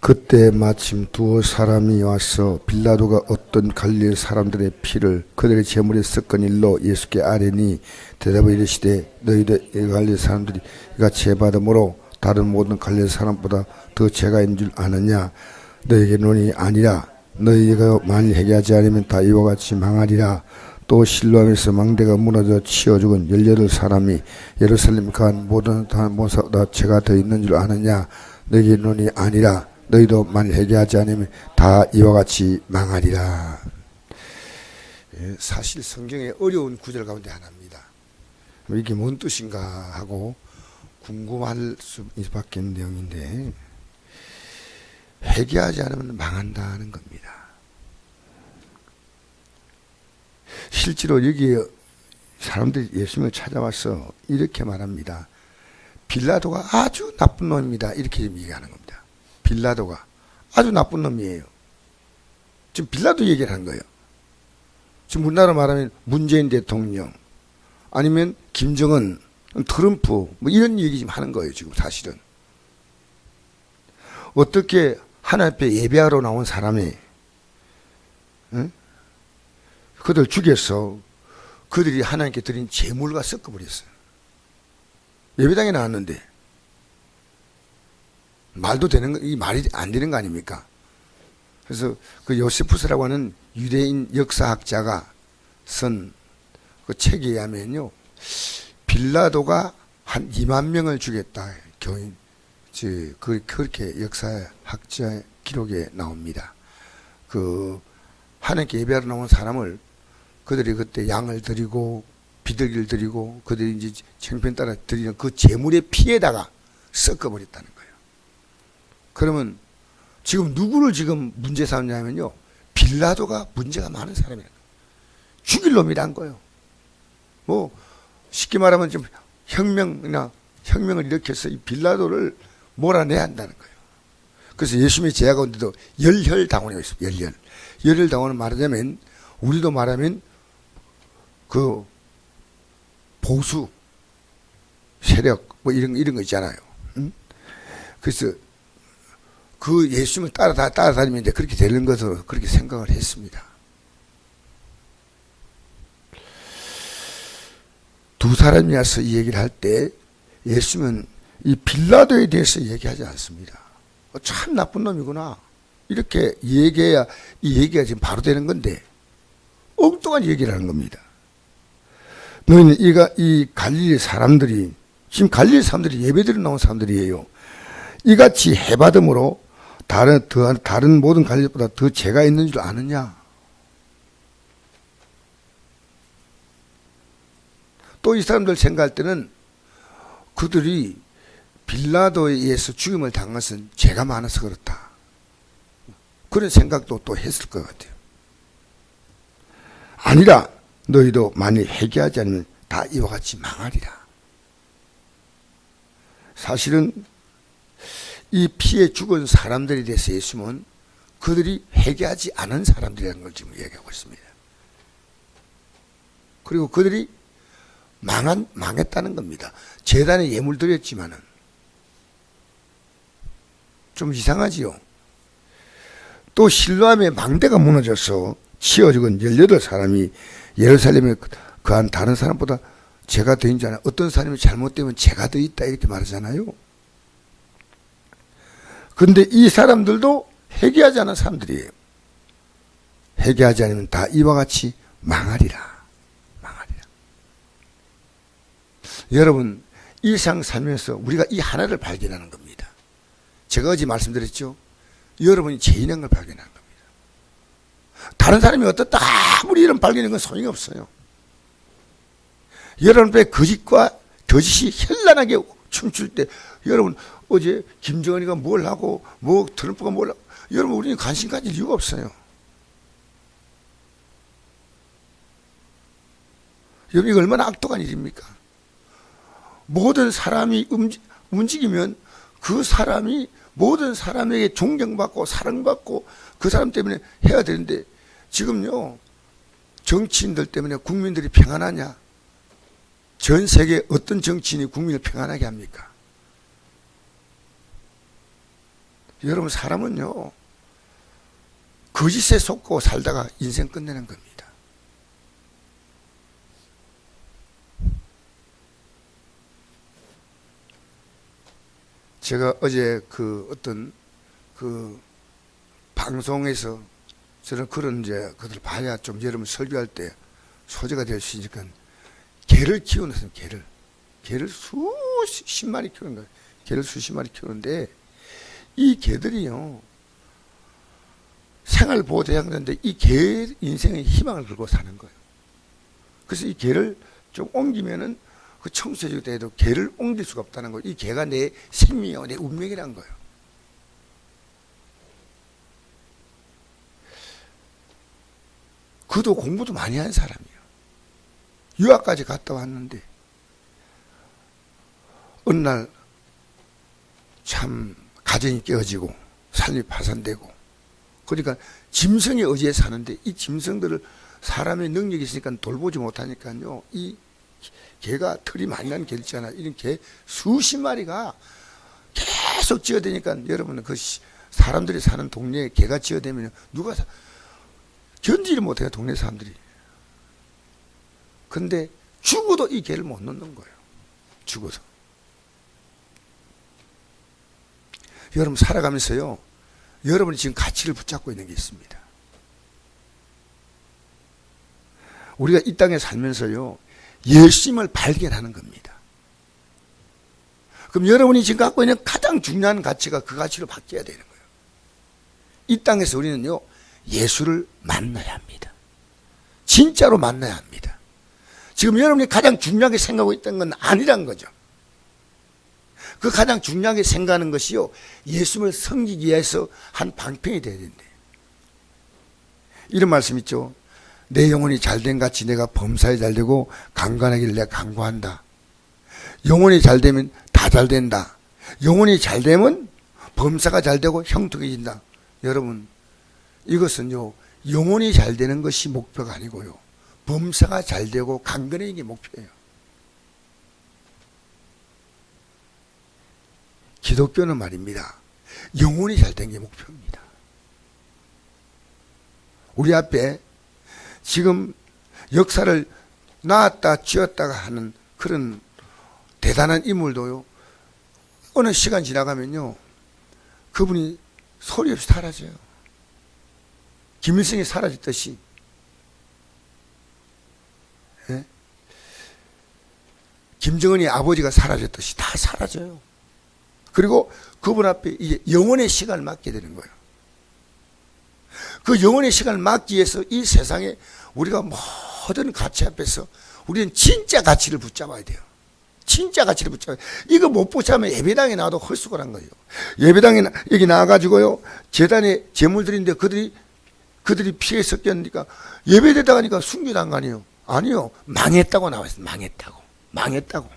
그때 마침 두 사람이 와서 빌라도가 어떤 갈릴 사람들의 피를 그들의 제물에 섞은 일로 예수께 아뢰니 대답을 이르시되 너희도 이 갈릴 사람들이 이같이 받음으로 다른 모든 갈릴 사람보다 더 죄가 있는 줄 아느냐? 너희에게 논이 아니라 너희가 만일 회개하지 않으면 다 이와 같이 망하리라. 또 실로암에서 망대가 무너져 치어 죽은 열여덟 사람이 예루살렘 간 모든 모사보다 죄가 더 있는 줄 아느냐? 너희에게 논이 아니라 너희도 만일 회개하지 않으면 다 이와 같이 망하리라 예, 사실 성경의 어려운 구절 가운데 하나입니다 이게 뭔 뜻인가 하고 궁금할 수밖에 없는 내용인데 회개하지 않으면 망한다는 겁니다. 실제로 여기에 사람들이 예수님을 찾아와서 이렇게 말합니다. 빌라도가 아주 나쁜 놈입니다. 이렇게 얘기하는 겁니다. 빌라도가 아주 나쁜 놈이에요. 지금 빌라도 얘기를 한 거예요. 지금 우리나라 말하면 문재인 대통령 아니면 김정은 트럼프 뭐 이런 얘기 지금 하는 거예요. 지금 사실은 어떻게 하나님 앞에 예배하러 나온 사람이 응? 그들 죽여서 그들이 하나님께 드린 재물과 섞어버렸어요. 예배당에 나왔는데 말도 되는 거, 이 말이 안 되는 거 아닙니까? 그래서 그 요세푸스라고 하는 유대인 역사학자가 쓴 그 책에 의하면요, 빌라도가 한 2만 명을 죽였다. 교인, 즉, 그, 그렇게 역사학자 기록에 나옵니다. 그, 하나님께 예배하러 나온 사람을 그들이 그때 양을 드리고 비둘기를 드리고 그들이 이제 청편 따라 드리는 그 재물의 피에다가 섞어버렸다는 거예요. 그러면 지금 누구를 지금 문제 삼냐면요. 빌라도가 문제가 많은 사람이라는 거예요. 죽일 놈이란 거예요. 뭐 쉽게 말하면 좀 혁명이나 혁명을 일으켜서 이 빌라도를 몰아내야 한다는 거예요. 그래서 예수님의 제자 가운데도 열혈 당원이 있습니다. 열혈. 열혈 당원은 말하자면 우리도 말하면 그 보수 세력 뭐 이런 이런 거 있잖아요. 응? 그래서 그 예수님을 따라 따라다니면 이제 그렇게 되는 것으로 그렇게 생각을 했습니다. 두 사람이 와서 이 얘기를 할 때 예수님은 이 빌라도에 대해서 얘기하지 않습니다. 어, 참 나쁜 놈이구나. 이렇게 얘기해야 이 얘기가 지금 바로 되는 건데 엉뚱한 얘기를 하는 겁니다. 너희는 이가 이 갈릴리 사람들이 지금 갈릴리 사람들이 예배드려 나온 사람들이에요. 이같이 해받음으로 다른 더, 다른 모든 갈릴리보다 더 죄가 있는 줄 아느냐? 또 이 사람들 생각할 때는 그들이 빌라도에 의해서 죽임을 당한 것은 죄가 많아서 그렇다. 그런 생각도 또 했을 것 같아요. 아니라 너희도 만일 회개하지 않으면 다 이와 같이 망하리라. 사실은 이 피해 죽은 사람들에 대해서 예수님은 그들이 회개하지 않은 사람들이라는 걸 지금 얘기하고 있습니다. 그리고 그들이 망한, 망했다는 겁니다. 재단에 예물 드렸지만은 좀 이상하지요. 또 실로암의 망대가 무너져서 치어 죽은 18사람이 예루살렘에 그한 다른 사람보다 죄가 더 있지 않아 어떤 사람이 잘못되면 죄가 더 있다 이렇게 말하잖아요. 근데 이 사람들도 회개하지 않은 사람들이에요. 회개하지 않으면 다 이와 같이 망하리라. 망하리라. 여러분, 일상 살면서 우리가 이 하나를 발견하는 겁니다. 제가 어제 말씀드렸죠? 여러분이 죄인인 걸 발견하는 겁니다. 다른 사람이 어떻다 아무리 이런 발견인 건 소용이 없어요. 여러분의 거짓과 거짓이 현란하게 춤출 때 여러분 어제 김정은이가 뭘 하고 뭐 트럼프가 뭘 하고 여러분 우리는 관심 가질 이유가 없어요. 여러분 이거 얼마나 악독한 일입니까? 모든 사람이 움직이면 그 사람이 모든 사람에게 존경받고 사랑받고 그 사람 때문에 해야 되는데 지금요 정치인들 때문에 국민들이 평안하냐? 전 세계 어떤 정치인이 국민을 평안하게 합니까? 여러분 사람은요 거짓에 속고 살다가 인생 끝내는 겁니다. 제가 어제 그 어떤 그 방송에서 저는 그런 이제 그들 봐야 좀 여러분 설교할 때 소재가 될 수 있으니까 개를 키우는 사람 개를 개를 수십 마리 키우는 거예요. 개를 수십 마리 키우는데 이 개들이요 생활 보호 대상자인데 이 개 인생의 희망을 걸고 사는 거예요. 그래서 이 개를 좀 옮기면은 그 청소해줄 때에도 개를 옮길 수가 없다는 거예요. 이 개가 내 생명이요, 내 운명이란 거예요. 그도 공부도 많이 한 사람이에요. 유학까지 갔다 왔는데 어느 날 참 가정이 깨어지고 삶이 파산되고. 그러니까 짐승의 의지에 사는데 이 짐승들을 사람의 능력이 있으니까 돌보지 못하니까요. 이 개가 털이 많이 나는 개 있잖아. 이런 개 수십 마리가 계속 지어대니까 여러분은 그 시- 사람들이 사는 동네에 개가 지어대면 누가 사, 견디를 못해요 동네 사람들이. 근데 죽어도 이 개를 못 넣는 거예요. 죽어도 여러분 살아가면서요 여러분이 지금 가치를 붙잡고 있는 게 있습니다. 우리가 이 땅에 살면서요 예수님을 발견하는 겁니다. 그럼 여러분이 지금 갖고 있는 가장 중요한 가치가 그 가치로 바뀌어야 되는 거예요. 이 땅에서 우리는요 예수를 만나야 합니다. 진짜로 만나야 합니다. 지금 여러분이 가장 중요하게 생각하고 있던 건 아니란 거죠 그 가장 중요하게 생각하는 것이요. 예수를 섬기기 위해서 한 방편이 돼야 된대. 이런 말씀 있죠. 내 영혼이 잘된 같이 내가 범사에 잘되고 강관하기를 내가 강구한다. 영혼이 잘되면 다 잘된다. 영혼이 잘되면 범사가 잘되고 형통해진다. 여러분 이것은요 영혼이 잘되는 것이 목표가 아니고요. 범사가 잘되고 강건해지는 게 목표예요 기독교는 말입니다. 영혼이 잘된 게 목표입니다. 우리 앞에 지금 역사를 낳았다 쥐었다가 하는 그런 대단한 인물도요. 어느 시간 지나가면요. 그분이 소리 없이 사라져요. 김일성이 사라졌듯이. 예? 김정은이 아버지가 사라졌듯이 다 사라져요. 그리고 그분 앞에 이제 영혼의 시간을 맡게 되는 거예요. 그 영혼의 시간을 맡기 위해서 이 세상에 우리가 모든 가치 앞에서 우리는 진짜 가치를 붙잡아야 돼요. 진짜 가치를 붙잡아야 돼요. 이거 못 붙잡으면 예배당에 나와도 헐수고란 거예요. 예배당에 나- 여기 나와가지고요. 재단에 재물들인데 그들이 그들이 피해 섞였으니까 예배되다 가니까 순교당 거 아니에요. 아니요. 망했다고 나와있어요. 망했다고. 망했다고.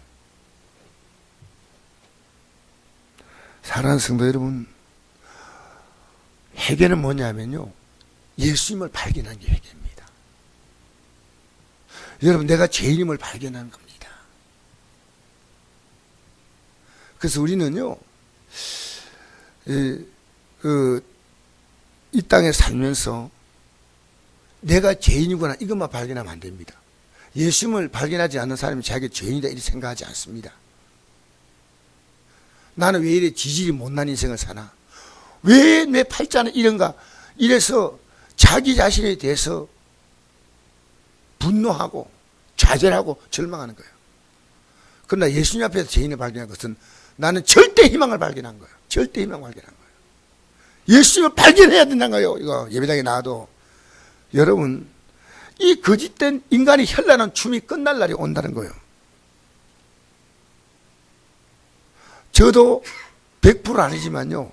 사랑하는 성도 여러분, 회개는 뭐냐면요. 예수님을 발견한 게 회개입니다. 여러분, 내가 죄인임을 발견한 겁니다. 그래서 우리는요, 이, 그, 이 땅에 살면서 내가 죄인이구나 이것만 발견하면 안 됩니다. 예수님을 발견하지 않는 사람이 자기 죄인이다 이렇게 생각하지 않습니다. 나는 왜 이래 지질이 못난 인생을 사나? 왜 내 팔자는 이런가? 이래서 자기 자신에 대해서 분노하고 좌절하고 절망하는 거예요. 그러나 예수님 앞에서 죄인을 발견한 것은 나는 절대 희망을 발견한 거예요. 절대 희망을 발견한 거예요. 예수님을 발견해야 된다는 거예요. 이거 예배당에 나와도. 여러분, 이 거짓된 인간이 현란한 춤이 끝날 날이 온다는 거예요. 저도 100% 아니지만요.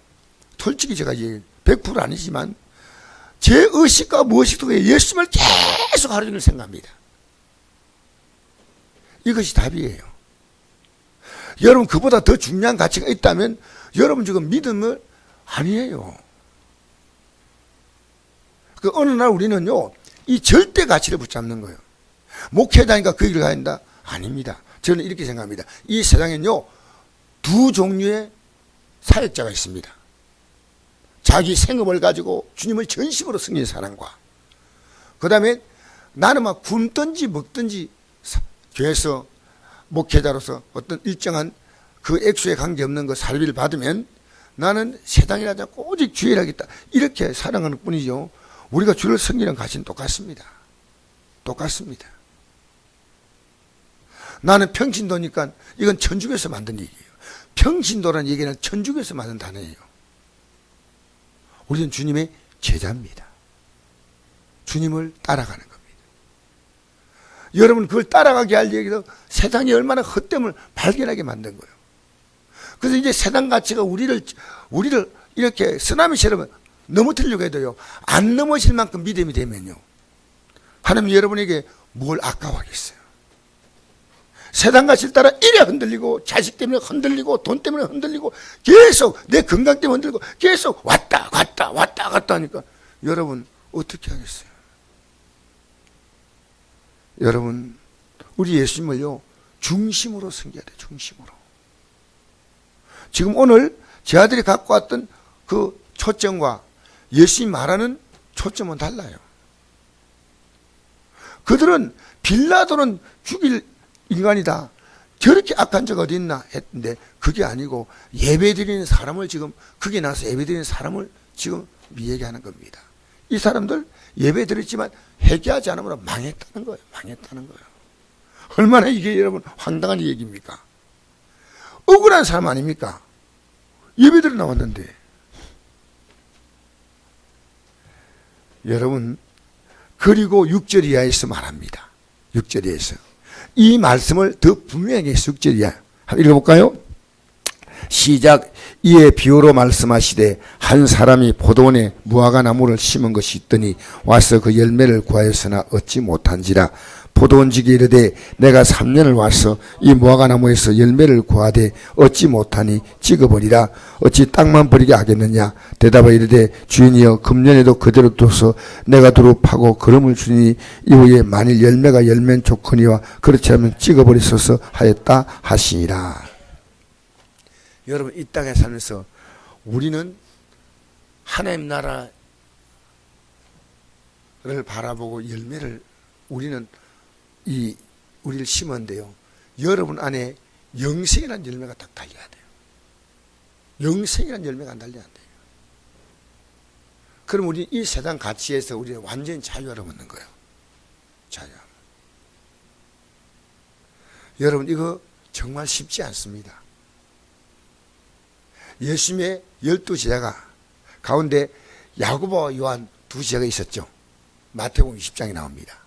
솔직히 제가 이제 100% 아니지만 제 의식과 무의식 속에 예수님을 계속 하루 종일 생각합니다. 이것이 답이에요. 여러분 그보다 더 중요한 가치가 있다면 여러분 지금 믿음을 아니에요. 그 어느 날 우리는요 이 절대 가치를 붙잡는 거예요. 목회자니까 그 길을 가야 한다? 아닙니다. 저는 이렇게 생각합니다. 이 세상엔요 두 종류의 사역자가 있습니다. 자기 생업을 가지고 주님을 전심으로 섬기는 사람과 그 다음에 나는 막 굶든지 먹든지 사- 교회에서 목회자로서 어떤 일정한 그 액수에 관계없는 그 살비를 받으면 나는 세상이라지 않고 오직 주의를 하겠다. 이렇게 사랑하는 뿐이죠. 우리가 주를 섬기는 가치는 똑같습니다. 똑같습니다. 나는 평신도니까 이건 천주교에서 만든 얘기예요. 평신도라는 얘기는 천주교에서 만든 단어예요. 우리는 주님의 제자입니다. 주님을 따라가는 겁니다. 여러분 그걸 따라가게 할 얘기도 세상이 얼마나 헛됨을 발견하게 만든 거예요. 그래서 이제 세상 가치가 우리를 우리를 이렇게 쓰나미처럼 넘어뜨리려고 해도요 안 넘어질 만큼 믿음이 되면요 하나님 여러분에게 뭘 아까워하겠어요. 세상 가치를 따라 이래 흔들리고 자식 때문에 흔들리고 돈 때문에 흔들리고 계속 내 건강 때문에 흔들리고 계속 왔다 갔다 왔다 갔다 하니까 여러분 어떻게 하겠어요? 여러분 우리 예수님을요 중심으로 섬겨야 돼 중심으로 지금 오늘 제 아들이 갖고 왔던 그 초점과 예수님 말하는 초점은 달라요 그들은 빌라도는 죽일 인간이다 저렇게 악한 적 어디 있나 했는데 그게 아니고 예배 드리는 사람을 지금 거기 나서 예배 드리는 사람을 지금 얘기하는 겁니다 이 사람들 예배 드렸지만 회개하지 않으면 망했다는 거예요. 망했다는 거예요. 얼마나 이게 여러분 황당한 얘기입니까? 억울한 사람 아닙니까? 예배 드려 나왔는데. 여러분, 그리고 6절 이하에서 말합니다. 6절 이하에서. 이 말씀을 더 분명하게 6절 이하. 한번 읽어볼까요? 시작 이에 비유로 말씀하시되 한 사람이 포도원에 무화과 나무를 심은 것이 있더니 와서 그 열매를 구하였으나 얻지 못한지라 포도원지기 이르되 내가 3년을 와서 이 무화과 나무에서 열매를 구하되 얻지 못하니 찍어버리라. 어찌 땅만 버리게 하겠느냐? 대답하 이르되 주인이여 금년에도 그대로 둬서 내가 두루 파고 걸음을 주니 이후에 만일 열매가 열면 좋거니와 그렇지 않으면 찍어버리소서 하였다 하시니라. 여러분 이 땅에 살면서 우리는 하나님 나라를 바라보고 열매를 우리는 이 우리를 심었는데요. 여러분 안에 영생이라는 열매가 딱 달려야 돼요. 영생이라는 열매가 안 달려야 돼요. 그럼 우리 이 세상 가치에서 우리는 완전히 자유를 얻는 거예요. 자유. 여러분 이거 정말 쉽지 않습니다. 예수님의 열두 제자가 가운데 야고보와 요한 두 제자가 있었죠. 마태복음 20장에 나옵니다.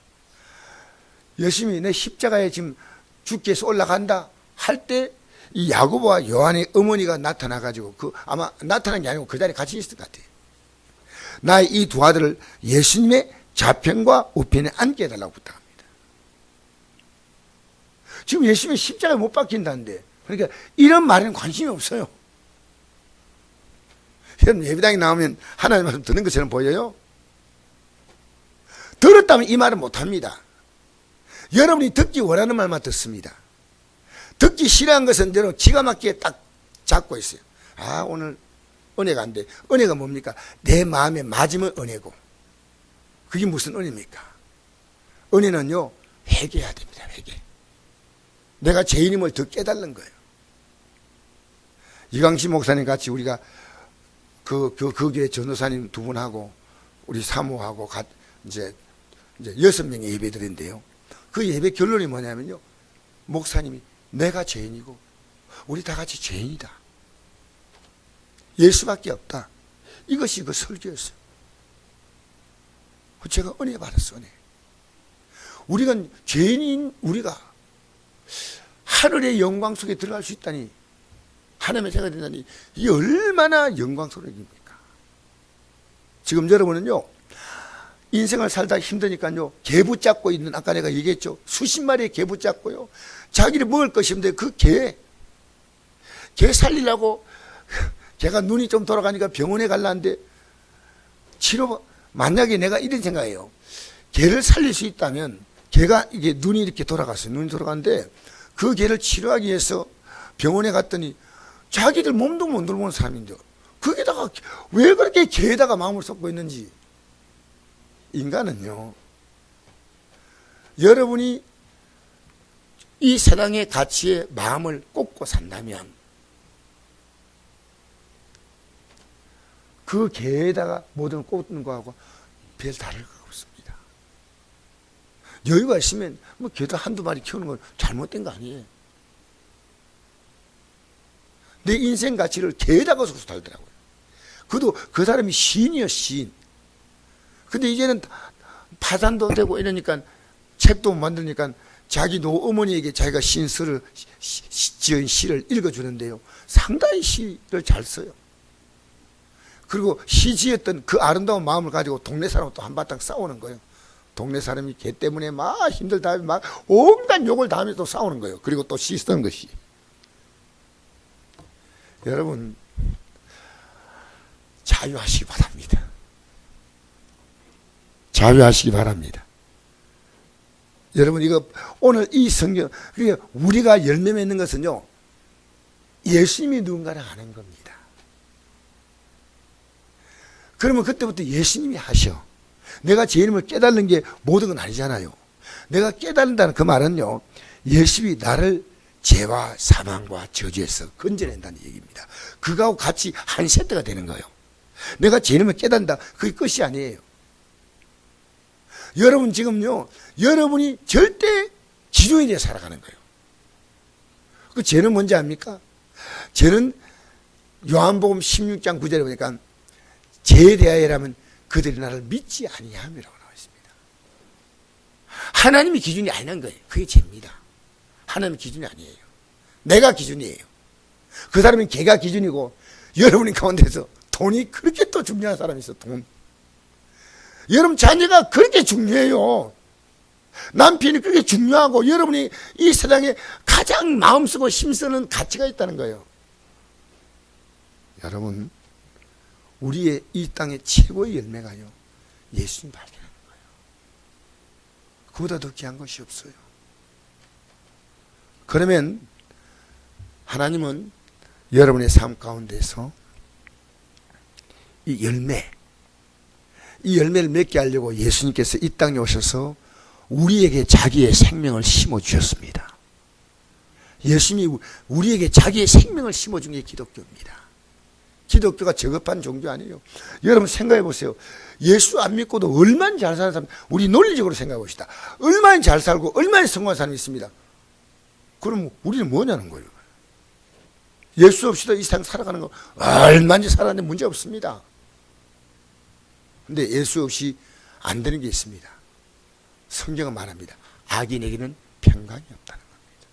예수님이 내 십자가에 지금 주께서 올라간다 할 때 이 야고보와 요한의 어머니가 나타나 가지고 그 아마 나타난 게 아니고 그 자리에 같이 있을 것 같아요. 나의 이 두 아들을 예수님의 좌편과 우편에 앉게 해달라고 부탁합니다. 지금 예수님이 십자가에 못 박힌다는데 그러니까 이런 말에는 관심이 없어요. 여러분 예배당에 나오면 하나님 말씀 듣는 것처럼 보여요? 들었다면 이 말은 못합니다. 여러분이 듣기 원하는 말만 듣습니다. 듣기 싫어한 것은 대로 기가 막히게 딱 잡고 있어요. 아 오늘 은혜가 안 돼. 은혜가 뭡니까? 내 마음에 맞으면 은혜고 그게 무슨 은혜입니까? 은혜는요 회개해야 됩니다. 회개. 내가 죄인임을 더 깨달는 거예요. 이강시 목사님 같이 우리가 그, 그, 그 교회 전도사님 두 분하고 우리 사모하고 가, 이제, 이제 여섯 명의 예배 드린데요. 그 예배 결론이 뭐냐면요. 목사님이 내가 죄인이고 우리 다 같이 죄인이다. 예수밖에 없다. 이것이 그 설교였어요. 제가 은혜 받았어, 은혜. 우리가 죄인인 우리가 하늘의 영광 속에 들어갈 수 있다니 하나님의 자가 된다니 이 얼마나 영광스러운 일입니까? 지금 여러분은요 인생을 살다 힘드니까요. 개 붙잡고 있는 아까 내가 얘기했죠. 수십 마리의 개 붙잡고요. 자기를 먹을 없는데 그 개 개 살리려고 개가 눈이 좀 돌아가니까 병원에 갈라는데 치료 만약에 내가 이런 생각해요. 개를 살릴 수 있다면 개가 이게 눈이 이렇게 돌아갔어요 눈이 돌아갔는데 그 개를 치료하기 위해서 병원에 갔더니 자기들 몸도 못 돌보는 사람인데 거기다가 왜 그렇게 개에다가 마음을 쏟고 있는지 인간은요 여러분이 이 세상의 가치에 마음을 꽂고 산다면 그 개에다가 모든 꽂는 거하고 별 다를 거 없습니다. 여유가 있으면 뭐 개도 한두 마리 키우는 건 잘못된 거 아니에요. 내 인생 가치를 개에다가 쏟고 살더라고요. 그도 그 사람이 시인이요 시인. 근데 이제는 파산도 되고 이러니까 책도 만드니까 자기 노 어머니에게 자기가 시- 지은 시를 읽어주는데요. 상당히 시를 잘 써요. 그리고 시 지었던 그 아름다운 마음을 가지고 동네 사람과 또 한바탕 싸우는 거예요. 동네 사람이 걔 때문에 막 힘들다 막 온갖 욕을 다 하면서 또 싸우는 거예요. 그리고 또 시 쓰는 것이. 여러분 자유하시기 바랍니다. 자유하시기 바랍니다. 여러분 이거 오늘 이 성경 그러니까 우리가 열매 맺는 것은요 예수님이 누군가를 아는 겁니다. 그러면 그때부터 예수님이 하셔. 내가 제 이름을 깨달는 게 모든 건 아니잖아요. 내가 깨달는다는 그 말은요 예수님이 나를 죄와 사망과 저주에서 건져낸다는 얘기입니다. 그거하고 같이 한 세트가 되는 거예요. 내가 제 이름을 깨닫는다. 그게 끝이 아니에요. 여러분 지금요, 여러분이 절대 기준이 되어 살아가는 거예요. 그 죄는 뭔지 압니까? 죄는 요한복음 16장 9절에 보니까 죄에 대하여라면 그들이 나를 믿지 아니함이라고 나와 있습니다. 하나님이 기준이 아니란 거예요. 그게 죄입니다. 하나님 기준이 아니에요. 내가 기준이에요. 그 사람은 걔가 기준이고 여러분이 가운데서 돈이 그렇게 또 중요한 사람이 있어 돈. 여러분 자녀가 그렇게 중요해요. 남편이 그렇게 중요하고 여러분이 이 세상에 가장 마음 쓰고 힘쓰는 가치가 있다는 거예요. 여러분 우리의 이 땅의 최고의 열매가요 예수님 발견하는 거예요. 그보다 더 귀한 것이 없어요. 그러면 하나님은 여러분의 삶 가운데서 이 열매, 이 열매를 맺게 하려고 예수님께서 이 땅에 오셔서 우리에게 자기의 생명을 심어 주셨습니다. 예수님이 우리에게 자기의 생명을 심어 준게 기독교입니다. 기독교가 저급한 종교 아니에요. 여러분 생각해 보세요. 예수 안 믿고도 얼마나 잘 사는 사람, 우리 논리적으로 생각해 봅시다. 얼마나 잘 살고 얼마나 성공한 사람이 있습니다. 그럼 우리는 뭐냐는 거예요. 예수 없이도 이 세상 살아가는 거 얼마나 살았는데 문제 없습니다. 근데 예수 없이 안 되는 게 있습니다. 성경은 말합니다. 악인에게는 평강이 없다는 겁니다.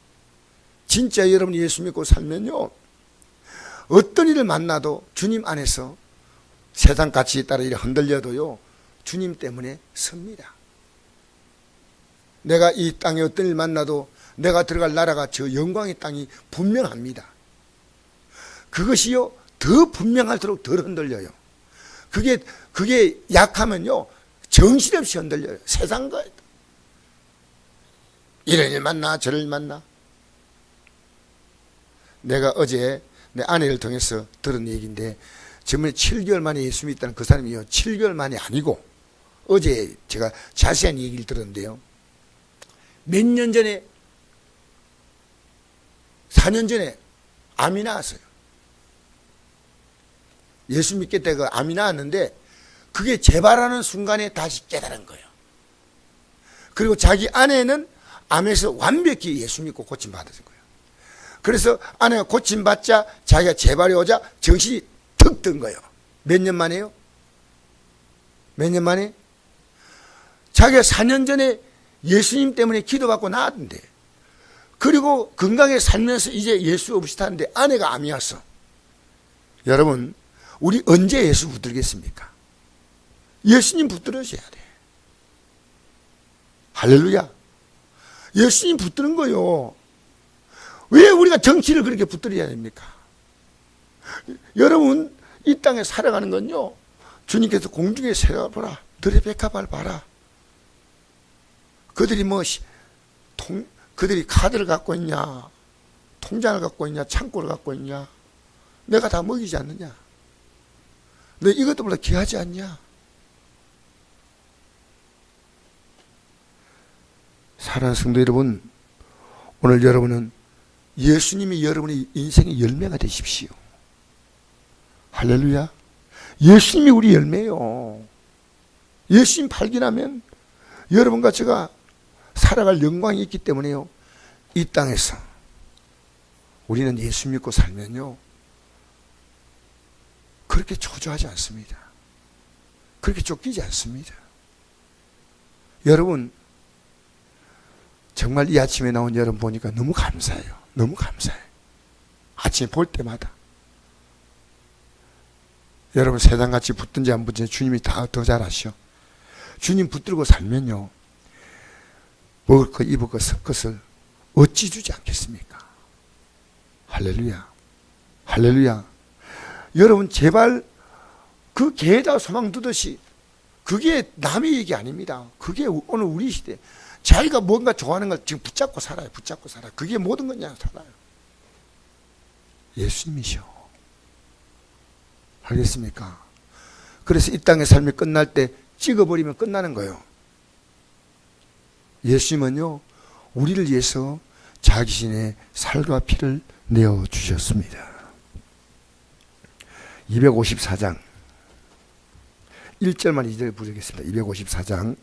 진짜 여러분이 예수 믿고 살면요. 어떤 일을 만나도 주님 안에서 세상 가치에 따라 이렇게 흔들려도요. 주님 때문에 섭니다. 내가 이 땅에 어떤 일 만나도 내가 들어갈 나라가 저 영광의 땅이 분명합니다. 그것이요, 더 분명할수록 덜 흔들려요. 그게, 그게 약하면요, 정신없이 흔들려요. 세상과. 이런 일 만나, 저런 일 만나. 내가 어제 내 아내를 통해서 들은 얘기인데, 정말 7개월 만에 예수 믿다는 그 사람이요, 7개월 만이 아니고, 어제 제가 자세한 얘기를 들었는데요. 몇 년 전에, 4년 전에 암이 나왔어요. 예수 믿겠다고 암이 나왔는데 그게 재발하는 순간에 다시 깨달은 거예요. 그리고 자기 아내는 암에서 완벽히 예수 믿고 고침받은 거예요. 그래서 아내가 고침받자 자기가 재발이 오자 정신이 턱 든 거예요. 몇 년 만에요? 몇 년 만에? 자기가 4년 전에 예수님 때문에 기도받고 나왔는데 그리고 건강에 살면서 이제 예수 없이 사는데 아내가 암이 왔어. 여러분 우리 언제 예수 붙들겠습니까? 예수님 붙들어줘야 돼. 할렐루야. 예수님 붙드는 거요. 왜 우리가 정치를 그렇게 붙들어야 됩니까? 여러분, 이 땅에 살아가는 건요, 주님께서 공중에 세워보라. 들의 백합을 봐라. 그들이 뭐, 통, 그들이 카드를 갖고 있냐, 통장을 갖고 있냐, 창고를 갖고 있냐, 내가 다 먹이지 않느냐. 너 이것도 몰라 귀하지 않냐? 사랑하는 성도 여러분, 오늘 여러분은 예수님이 여러분의 인생의 열매가 되십시오. 할렐루야. 예수님이 우리 열매요. 예수님 발견하면 여러분과 제가 살아갈 영광이 있기 때문에요. 이 땅에서 우리는 예수 믿고 살면요. 그렇게 초조하지 않습니다. 그렇게 쫓기지 않습니다. 여러분, 정말 이 아침에 나온 여러분 보니까 너무 감사해요. 너무 감사해요. 아침에 볼 때마다. 여러분 세상같이 붙든지 안 붙든지 주님이 다 더 잘 아셔. 주님 붙들고 살면요. 먹을 것, 입을 것, 섭 것을 어찌 주지 않겠습니까? 할렐루야. 할렐루야. 여러분, 제발 그 개에다 소망 두듯이 그게 남의 얘기 아닙니다. 그게 오늘 우리 시대. 자기가 뭔가 좋아하는 걸 지금 붙잡고 살아요. 붙잡고 살아요. 그게 모든 거냐 살아요. 예수님이셔. 알겠습니까? 그래서 이 땅의 삶이 끝날 때 찍어버리면 끝나는 거예요. 예수님은요, 우리를 위해서 자기 신의 살과 피를 내어 주셨습니다. 254장 1절만 2절 부르겠습니다. 254장